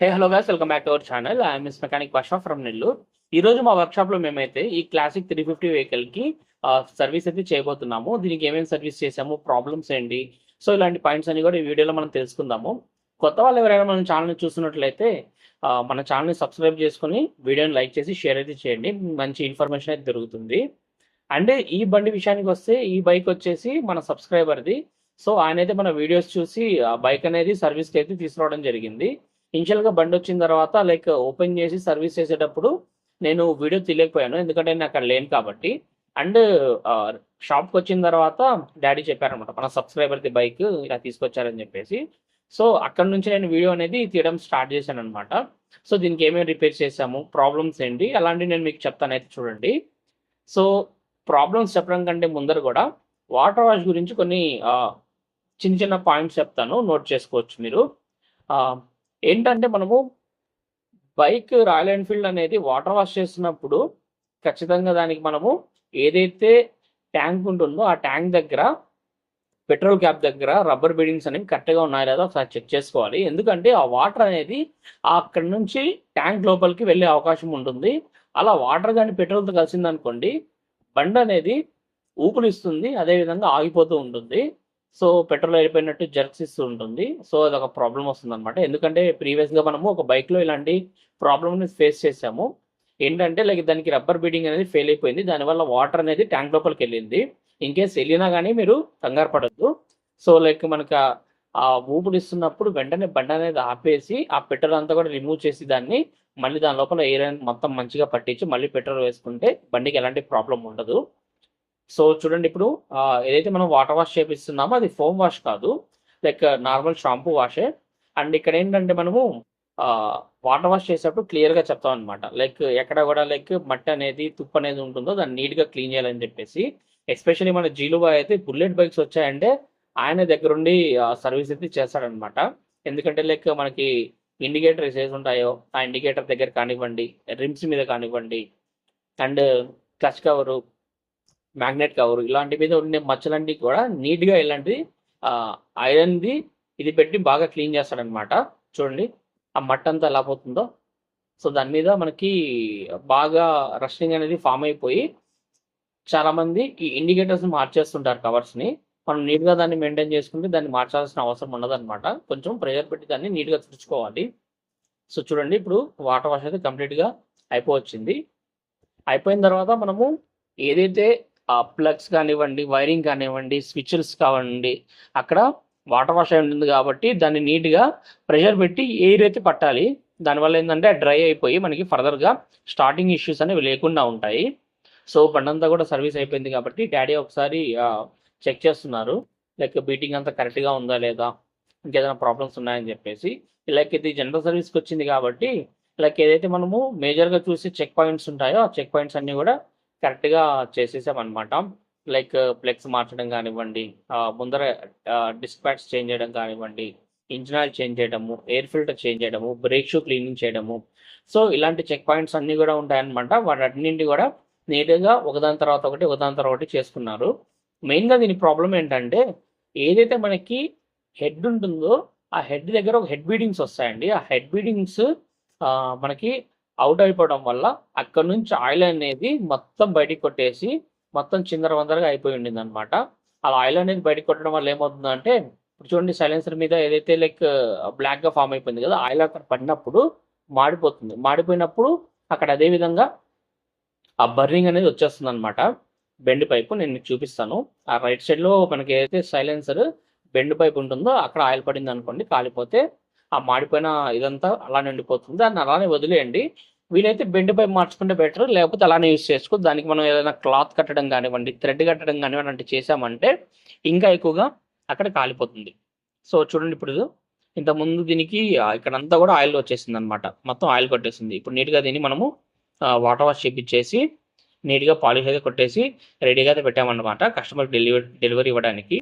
Hey hello guys welcome back to our channel I'm miss mechanic Basha from Nellore ఈ రోజు మా వర్క్షాప్లో మేమైతే ఈ క్లాసిక్ త్రీ ఫిఫ్టీ వెహికల్కి సర్వీస్ అయితే చేయబోతున్నాము. దీనికి ఏమేమి సర్వీస్ చేసాము ప్రాబ్లమ్స్ ఏంటి? సో ఇలాంటి పాయింట్స్ అన్ని కూడా ఈ వీడియోలో మనం తెలుసుకుందాము. కొత్త వాళ్ళు ఎవరైనా మన ఛానల్ చూస్తున్నట్లయితే మన ఛానల్ని సబ్స్క్రైబ్ చేసుకుని వీడియోని లైక్ చేసి షేర్ అయితే చేయండి. మంచి ఇన్ఫర్మేషన్ అయితే దొరుకుతుంది. అండ్ ఈ బండి విషయానికి వస్తే ఈ బైక్ వచ్చేసి మన సబ్స్క్రైబర్ది సో ఆయన అయితే మన వీడియోస్ చూసి ఆ బైక్ అనేది సర్వీస్కి అయితే తీసుకురావడం జరిగింది. ఇనిషియల్గా బండి వచ్చిన తర్వాత లైక్ ఓపెన్ చేసి సర్వీస్ చేసేటప్పుడు నేను వీడియో తీయలేకపోయాను. ఎందుకంటే నేను అక్కడ లేను కాబట్టి. అండ్ షాప్కి వచ్చిన తర్వాత డాడీ చెప్పారనమాట మన సబ్స్క్రైబర్ది బైక్ ఇలా తీసుకొచ్చారని చెప్పేసి. సో అక్కడ నుంచి నేను వీడియో అనేది తీయడం స్టార్ట్ చేశాను అనమాట సో దీనికి ఏమేమి రిపేర్ చేసాము ప్రాబ్లమ్స్ ఏంటి అలాంటివి నేను మీకు చెప్తాను అయితే చూడండి. సో ప్రాబ్లమ్స్ చెప్పడం కంటే ముందర కూడా వాటర్ వాష్ గురించి కొన్ని చిన్న చిన్న పాయింట్స్ చెప్తాను నోట్ చేసుకోవచ్చు మీరు. ఏంటంటే మనము బైక్ రాయల్ ఎన్ఫీల్డ్ అనేది వాటర్ వాష్ చేసినప్పుడు ఖచ్చితంగా దానికి మనము ఏదైతే ట్యాంక్ ఉంటుందో ఆ ట్యాంక్ దగ్గర పెట్రోల్ క్యాప్ దగ్గర రబ్బర్ బీడింగ్స్ అనేవి కరెక్ట్గా ఉన్నాయో లేదో ఒకసారి చెక్ చేసుకోవాలి. ఎందుకంటే ఆ వాటర్ అనేది అక్కడ నుంచి ట్యాంక్ లోపలికి వెళ్ళే అవకాశం ఉంటుంది. అలా వాటర్ కానీ పెట్రోల్తో కలిసిందనుకోండి బండి అనేది ఊపులిస్తుంది అదేవిధంగా ఆగిపోతూ ఉంటుంది. సో పెట్రోల్ అయిపోయినట్టు జర్క్స్ ఇస్తూ ఉంటుంది. సో అది ఒక ప్రాబ్లం వస్తుంది అనమాట ఎందుకంటే ప్రీవియస్గా మనము ఒక బైక్లో ఇలాంటి ప్రాబ్లమ్ని ఫేస్ చేసాము ఏంటంటే లైక్ దానికి రబ్బర్ బీడింగ్ అనేది ఫెయిల్ అయిపోయింది. దానివల్ల వాటర్ అనేది ట్యాంక్ లోపలికి వెళ్ళింది. ఇన్ కేస్ వెళ్ళినా కానీ మీరు కంగారు పడద్దు. సో లైక్ మనకు ఆ- ఆ ఊపిరి ఇస్తున్నప్పుడు వెంటనే బండి అనేది ఆపేసి ఆ పెట్రోల్ అంతా కూడా రిమూవ్ చేసి దాన్ని మళ్ళీ దాని లోపల ఎయిర్ మొత్తం మంచిగా పట్టించి మళ్ళీ పెట్రోల్ వేసుకుంటే బండికి ఎలాంటి ప్రాబ్లం ఉండదు. సో చూడండి ఇప్పుడు ఏదైతే మనం వాటర్ వాష్ చేపిస్తున్నామో అది ఫోమ్ వాష్ కాదు లైక్ నార్మల్ షాంపూ వాషే. అండ్ ఇక్కడ ఏంటంటే మనము వాటర్ వాష్ చేసేటప్పుడు క్లియర్గా చెప్తాం అనమాట లైక్ ఎక్కడ కూడా లైక్ మట్టి అనేది తుప్పు అనేది ఉంటుందో దాన్ని నీట్గా క్లీన్ చేయాలని చెప్పేసి. ఎస్పెషల్లీ మన జీలుబా అయితే బుల్లెట్ బైక్స్ వచ్చాయంటే ఆయన దగ్గరుండి సర్వీస్ అయితే చేస్తాడనమాట ఎందుకంటే లైక్ మనకి ఇండికేటర్ ఏసి ఉంటాయో ఆ ఇండికేటర్ దగ్గర కానివ్వండి రిమ్స్ మీద కానివ్వండి and clutch cover magnet cover ఇలాంటి మీద ఉండే మచ్చలన్నీ కూడా నీట్గా ఇలాంటి ఐరన్ది ఇది పెట్టి బాగా క్లీన్ చేస్తాడనమాట చూడండి ఆ మట్ట అంతా ఎలా పోతుందో. సో దాని మీద మనకి బాగా రషింగ్ అనేది ఫామ్ అయిపోయి చాలా మంది ఈ ఇండికేటర్స్ మార్చేస్తుంటారు కవర్స్ని మనం నీట్గా దాన్ని మెయింటైన్ చేసుకుంటే దాన్ని మార్చాల్సిన అవసరం ఉండదన్నమాట. కొంచెం ప్రెషర్ పెట్టి దాన్ని నీట్గా తుడుచుకోవాలి. సో చూడండి ఇప్పుడు వాటర్ వాష్ అయితే కంప్లీట్గా అయిపోవచ్చింది. అయిపోయిన తర్వాత మనము ఏదైతే ప్లగ్స్ కానివ్వండి వైరింగ్ కానివ్వండి స్విచ్లు కానివ్వండి అక్కడ వాటర్ వాష్ అయి ఉంటుంది కాబట్టి దాన్ని నీట్గా ప్రెషర్ పెట్టి ఎయిర్ అయితే పట్టాలి. దానివల్ల ఏంటంటే డ్రై అయిపోయి మనకి ఫర్దర్గా స్టార్టింగ్ ఇష్యూస్ అనేవి లేకుండా ఉంటాయి. సో బండంతా కూడా సర్వీస్ అయిపోయింది కాబట్టి డాడీ ఒకసారి చెక్ చేస్తున్నారు. లైక్ బీటింగ్ అంతా కరెక్ట్గా ఉందా లేదా ఇంకేదైనా ప్రాబ్లమ్స్ ఉన్నాయని చెప్పేసి. లైక్ ఇది జనరల్ సర్వీస్కి వచ్చింది కాబట్టి లైక్ ఏదైతే మనము మేజర్గా చూసి చెక్ పాయింట్స్ ఉంటాయో ఆ చెక్ పాయింట్స్ అన్నీ కూడా కరెక్ట్గా చేసేసామన్నమాట. లైక్ ప్లెక్స్ మార్చడం కానివ్వండి ముందర డిస్క్ ప్యాడ్స్ చేంజ్ చేయడం కానివ్వండి ఇంజిన్ ఆయిల్ చేంజ్ చేయడము ఎయిర్ ఫిల్టర్ చేంజ్ చేయడము బ్రేక్ షూ క్లీనింగ్ చేయడము. సో ఇలాంటి చెక్ పాయింట్స్ అన్నీ కూడా ఉంటాయన్నమాట. వాటన్నింటి కూడా నీట్గా ఒకదాని తర్వాత ఒకటి ఒకదాని తర్వాత ఒకటి చేసుకున్నారు. మెయిన్గా దీని ప్రాబ్లం ఏంటంటే ఏదైతే మనకి హెడ్ ఉంటుందో ఆ హెడ్ దగ్గర ఒక హెడ్ బీడింగ్స్ వస్తాయండి. ఆ హెడ్ బీడింగ్స్ మనకి అవుట్ అయిపోవడం వల్ల అక్కడ నుంచి ఆయిల్ అనేది మొత్తం బయటికి కొట్టేసి మొత్తం చిందర వందరగా అయిపోయి ఉండింది అనమాట అలా ఆయిల్ అనేది బయటకు కొట్టడం వల్ల ఏమవుతుందంటే ఇప్పుడు చూడండి సైలెన్సర్ మీద ఏదైతే లైక్ బ్లాక్గా ఫామ్ అయిపోయింది కదా ఆయిల్ అక్కడ పడినప్పుడు మాడిపోతుంది. మాడిపోయినప్పుడు అక్కడ అదే విధంగా ఆ బర్నింగ్ అనేది వచ్చేస్తుంది అనమాట బెండ్ పైపు నేను మీకు చూపిస్తాను. ఆ రైట్ సైడ్లో మనకి ఏదైతే సైలెన్సర్ బెండ్ పైప్ ఉంటుందో అక్కడ ఆయిల్ పడింది అనుకోండి కాలిపోతే ఆ మాడిపోయిన ఇదంతా అలానే ఉండిపోతుంది. దాన్ని అలానే వదిలేయండి. వీలైతే బెండ్ పై మార్చుకుంటే బెటర్. లేకపోతే అలానే యూస్ చేసుకో దానికి మనం ఏదైనా క్లాత్ కట్టడం కానివ్వండి థ్రెడ్ కట్టడం కానివ్వండి అంటే చేసామంటే ఇంకా ఎక్కువగా అక్కడ కాలిపోతుంది. సో చూడండి ఇప్పుడు ఇంతకుముందు దీనికి ఇక్కడంతా కూడా ఆయిల్ వచ్చేసింది అనమాట మొత్తం ఆయిల్ కొట్టేసింది. ఇప్పుడు నీట్గా దీన్ని మనము వాటర్ వాష్ చేపించేసి నీట్గా పాలిష్ అయితే కొట్టేసి రెడీగా అయితే పెట్టామన్నమాట. కస్టమర్ డెలివరీ డెలివరీ ఇవ్వడానికి.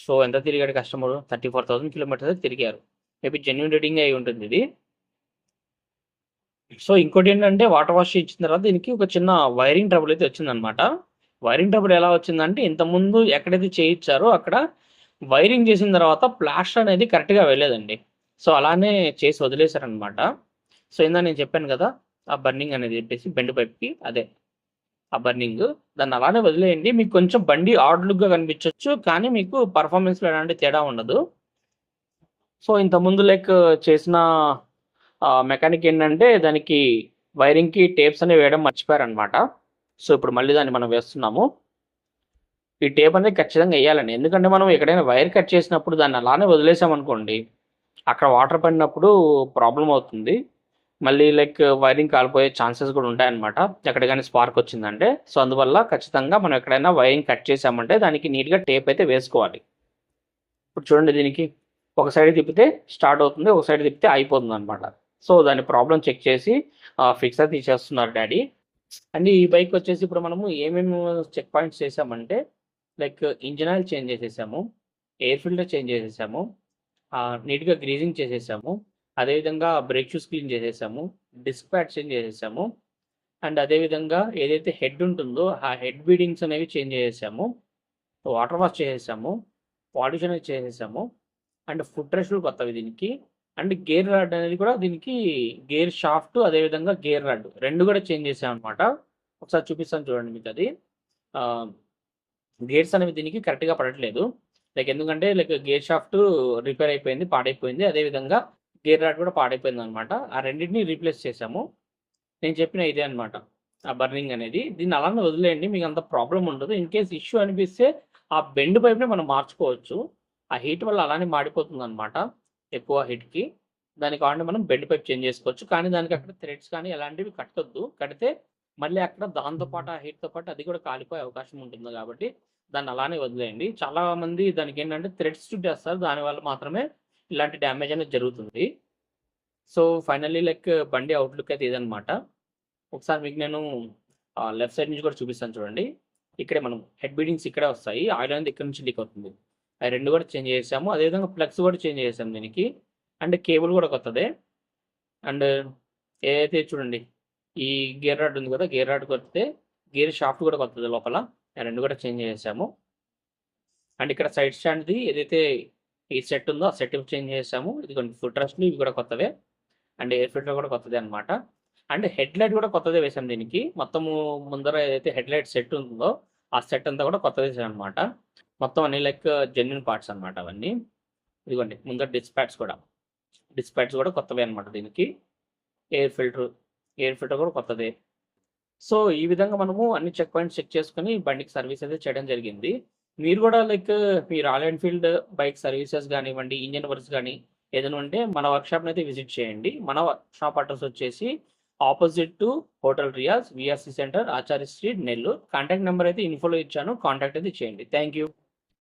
సో ఎంత తిరిగాడు customer? Thirty four thousand kilometres తిరిగారు. మేబీ జెన్యున్ రీడింగ్ అయి ఉంటుంది ఇది. సో ఇంకోటి ఏంటంటే వాటర్ వాష్ ఇచ్చిన తర్వాత దీనికి ఒక చిన్న వైరింగ్ ట్రబుల్ అయితే వచ్చిందనమాట. వైరింగ్ ట్రబుల్ ఎలా వచ్చిందంటే ఇంతకుముందు ఎక్కడైతే చేయించారో అక్కడ వైరింగ్ చేసిన తర్వాత ప్లాస్టర్ అనేది కరెక్ట్గా వెళ్ళేదండి సో అలానే చేసి వదిలేశారనమాట. సో ఇందా నేను చెప్పాను కదా ఆ బర్నింగ్ అనేది చెప్పేసి బెండ్ పైప్కి అదే. ఆ బర్నింగ్. దాన్ని అలానే వదిలేయండి. మీకు కొంచెం బండి ఆడ్ లుక్గా కనిపించవచ్చు కానీ మీకు పర్ఫార్మెన్స్లో ఎలాంటి తేడా ఉండదు. సో ఇంత ముందు లైక్ చేసిన మెకానిక్ ఏంటంటే దానికి వైరింగ్కి టేప్స్ అనేవి వేయడం మర్చిపోయారనమాట సో ఇప్పుడు మళ్ళీ దాన్ని మనం వేస్తున్నాము. ఈ టేప్ అనేది ఖచ్చితంగా వేయాలండి. ఎందుకంటే మనం ఎక్కడైనా వైర్ కట్ చేసినప్పుడు దాన్ని అలానే వదిలేసామనుకోండి అక్కడ వాటర్ పడినప్పుడు ప్రాబ్లం అవుతుంది. మళ్ళీ లైక్ వైరింగ్ కాలిపోయే ఛాన్సెస్ కూడా ఉంటాయన్నమాట. ఎక్కడ కానీ స్పార్క్ వచ్చిందంటే సో అందువల్ల ఖచ్చితంగా మనం ఎక్కడైనా వైరింగ్ కట్ చేసామంటే దానికి నీట్గా టేప్ అయితే వేసుకోవాలి. ఇప్పుడు చూడండి దీనికి ఒక సైడ్ తిప్పితే స్టార్ట్ అవుతుంది ఒక సైడ్ తిప్పితే అయిపోతుంది అనమాట సో దాని ప్రాబ్లం చెక్ చేసి ఫిక్సర్ తీసేస్తున్నారు డాడీ. అండ్ ఈ బైక్ వచ్చేసి ఇప్పుడు మనము ఏమేమి చెక్ పాయింట్స్ చేసామంటే లైక్ ఇంజిన్ ఆయిల్ చేంజ్ చేసేసాము ఎయిర్ ఫిల్టర్ చేంజ్ చేసేసాము నీట్గా గ్రీజింగ్ చేసేసాము అదేవిధంగా బ్రేక్ షూస్ క్లీన్ చేసేసాము డిస్క్ ప్యాడ్ చేంజ్ చేసేసాము. అండ్ అదేవిధంగా ఏదైతే హెడ్ ఉంటుందో ఆ హెడ్ బీడింగ్స్ అనేవి చేంజ్ చేసేసాము. వాటర్ వాష్ చేసేసాము పాల్యూషన్ అనేది చేసేసాము. అండ్ ఫుట్ రెస్ట్లు కొత్తవి దీనికి. అండ్ గేర్ రాడ్ అనేది కూడా దీనికి గేర్ షాఫ్ట్ అదేవిధంగా గేర్ రాడ్ రెండు కూడా చేంజ్ చేసాం అనమాట ఒకసారి చూపిస్తాను చూడండి మీకు అది. గేర్స్ అనేవి దీనికి కరెక్ట్గా పడట్లేదు. లైక్ ఎందుకంటే లైక్ గేర్ షాఫ్ట్ రిపేర్ అయిపోయింది పాడైపోయింది. అదేవిధంగా గేర్ రాడ్ కూడా పాడైపోయింది అనమాట ఆ రెండింటిని రీప్లేస్ చేసాము నేను చెప్పిన ఇదే అనమాట. ఆ బర్నింగ్ అనేది. దీన్ని అలానే వదిలేయండి మీకు అంత ప్రాబ్లం ఉండదు. ఇన్ కేస్ ఇష్యూ అనిపిస్తే ఆ బెండ్ పైప్ని మనం మార్చుకోవచ్చు. ఆ హీట్ వల్ల అలానే మాడిపోతుంది అనమాట ఎక్కువ హీట్కి. దాని కావాలంటే మనం బెండ్ పైప్ చేంజ్ చేసుకోవచ్చు. కానీ దానికి అక్కడ థ్రెడ్స్ కానీ ఎలాంటివి కట్టొద్దు. కడితే మళ్ళీ అక్కడ దాంతో పాటు ఆ హీట్తో పాటు అది కూడా కాలిపోయే అవకాశం ఉంటుంది కాబట్టి దాన్ని అలానే వదిలేయండి. చాలా మంది దానికి ఏంటంటే థ్రెడ్స్ చుట్టేస్తారు. దానివల్ల మాత్రమే ఇలాంటి డ్యామేజ్ అనేది జరుగుతుంది. సో ఫైనల్లీ లైక్ బండి అవుట్లుక్ అయితే ఇదనమాట ఒకసారి మీకు నేను లెఫ్ట్ సైడ్ నుంచి కూడా చూపిస్తాను చూడండి. ఇక్కడే మనం హెడ్ బీడింగ్స్ ఇక్కడే వస్తాయి. ఆయిల్ అనేది ఇక్కడ నుంచి లీక్ అవుతుంది. అవి రెండు కూడా చేంజ్ చేసాము. అదేవిధంగా ప్లగ్స్ కూడా చేంజ్ చేసాము దీనికి. అండ్ కేబుల్ కూడా కొత్తదే. అండ్ ఏదైతే చూడండి ఈ గేర్ రాడ్ ఉంది కదా గేర్ రాడ్ కొత్తే గేర్ షాఫ్ట్ కూడా కొత్తది లోపల. ఆ రెండు కూడా చేంజ్ చేసాము. అండ్ ఇక్కడ సైడ్ స్టాండ్ది ఏదైతే ఈ సెట్ ఉందో ఆ సెట్ చేంజ్ చేసాము? ఇది కొన్ని ఫుట్ రెస్ట్లు ఇవి కూడా కొత్తవే. అండ్ ఎయిర్ ఫిల్టర్ కూడా కొత్తదే అనమాట అండ్ హెడ్ లైట్ కూడా కొత్తదే వేసాం దీనికి. మొత్తము ముందర ఏదైతే హెడ్ లైట్ సెట్ ఉందో ఆ సెట్ అంతా కూడా కొత్తది వేసాం అనమాట మొత్తం అన్ని లైక్ జెన్యున్ పార్ట్స్ అనమాట అవన్నీ. ఇదిగోండి ముందర డిస్పాట్స్ కూడా. డిస్పాట్స్ కూడా కొత్తవే అనమాట దీనికి. ఎయిర్ ఫిల్టర్ ఎయిర్ ఫిల్టర్ కూడా కొత్తదే. సో ఈ విధంగా మనము అన్ని చెక్ పాయింట్స్ చెక్ చేసుకుని బండికి సర్వీస్ అయితే చేయడం జరిగింది. మీరు కూడా లైక్ మీ రాయల్ ఎన్ఫీల్డ్ బైక్ సర్వీసెస్ కానివ్వండి ఇంజన్ వర్క్స్ కానీ ఏదైనా ఉంటే మన వర్క్షాప్ని అయితే విజిట్ చేయండి. మన షాప్ అడ్రస్ వచ్చేసి opposite to hotel Riyaz VRC centre Acharya street Nellore. Contact number అయితే ఇన్ఫోలో ఇచ్చాను. కాంటాక్ట్ అయితే చేయండి. Thank you.